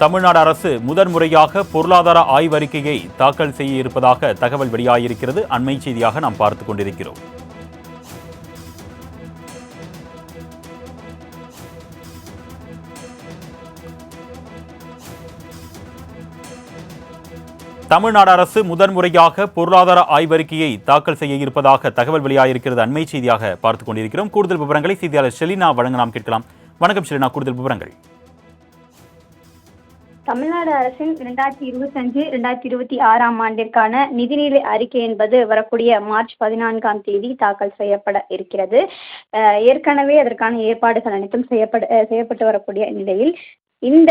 தமிழ்நாடு அரசு முதன்முறையாக பொருளாதார ஆய்வறிக்கையை தாக்கல் செய்ய இருப்பதாக தகவல் வெளியாகியிருக்கிறது அண்மை செய்தியாக நாம் பார்த்துக் கொண்டிருக்கிறோம். தமிழ்நாடு அரசு முதன்முறையாக பொருளாதார ஆய்வறிக்கையை தாக்கல் செய்ய இருப்பதாக தகவல் வெளியாகியிருக்கிறது அண்மை செய்தியாக பார்த்துக் கொண்டிருக்கிறோம். கூடுதல் விவரங்களை செய்தியாளர் ஷெலினா வழங்க நாம் கேட்கலாம். வணக்கம் ஷெலினா. கூடுதல் விவரங்கள். தமிழ்நாடு அரசின் இரண்டாயிரத்தி இருபத்தஞ்சு இரண்டாயிரத்தி இருபத்தி ஆறாம் ஆண்டிற்கான நிதிநிலை அறிக்கை என்பது வரக்கூடிய மார்ச் பதினான்காம் தேதி தாக்கல் செய்யப்பட இருக்கிறது. ஏற்கனவே அதற்கான ஏற்பாடுகள் அனைத்தும் செய்யப்பட செய்யப்பட்டு வரக்கூடிய நிலையில் இந்த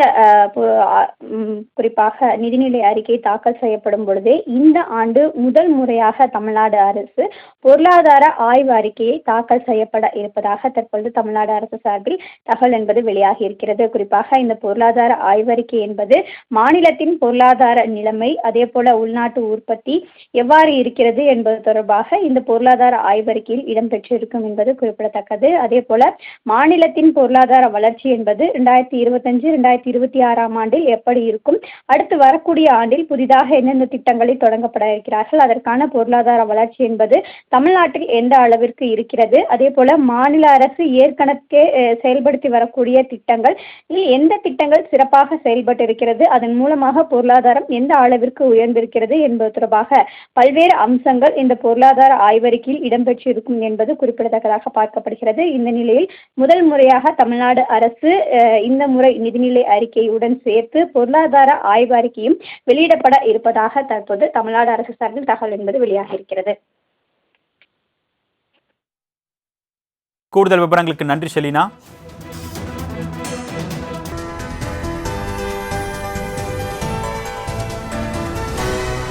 குறிப்பாக நிதிநிலை அறிக்கை தாக்கல் செய்யப்படும் பொழுதே இந்த ஆண்டு முதல் முறையாக தமிழ்நாடு அரசு பொருளாதார ஆய்வு அறிக்கையை தாக்கல் செய்யப்பட இருப்பதாக தற்பொழுது தமிழ்நாடு அரசு சார்பில் தகவல் என்பது வெளியாகி இருக்கிறது. குறிப்பாக இந்த பொருளாதார ஆய்வறிக்கை என்பது மாநிலத்தின் பொருளாதார நிலைமை அதே போல உள்நாட்டு உற்பத்தி எவ்வாறு இருக்கிறது என்பது தொடர்பாக இந்த பொருளாதார ஆய்வறிக்கையில் இடம்பெற்றிருக்கும் என்பது குறிப்பிடத்தக்கது. அதே போல மாநிலத்தின் பொருளாதார வளர்ச்சி என்பது இரண்டாயிரத்தி இருபத்தஞ்சு ரெண்டாயிரத்தி இருபத்தி ஆறாம் ஆண்டில் எப்படி இருக்கும்? அடுத்து வரக்கூடிய ஆண்டில் புதிதாக எந்தெந்த திட்டங்களை தொடங்கப்பட இருக்கிறார்கள்? அதற்கான பொருளாதார வளர்ச்சி என்பது தமிழ்நாட்டில் எந்த அளவிற்கு இருக்கிறது? அதே போல மாநில அரசு ஏற்கனவே செயல்படுத்தி வரக்கூடிய திட்டங்கள் எந்த திட்டங்கள் சிறப்பாக செயல்பட்டு இருக்கிறது அதன் மூலமாக பொருளாதாரம் எந்த அளவிற்கு உயர்ந்திருக்கிறது என்பது தொடர்பாக பல்வேறு அம்சங்கள் இந்த பொருளாதார ஆய்வறிக்கையில் இடம்பெற்றிருக்கும் என்பது குறிப்பிடத்தக்கதாக பார்க்கப்படுகிறது. இந்த நிலையில் முதல் முறையாக தமிழ்நாடு அரசு இந்த முறை நிதிநிலை அறிக்கையுடன் சேர்த்து பொருளாதார ஆய்வு அறிக்கையும் வெளியிடப்பட இருப்பதாக தற்போது தமிழ்நாடு அரசு சார்பில் தகவல் என்பது வெளியாக இருக்கிறது. கூடுதல் விவரங்களுக்கு நன்றி ஷெலினா.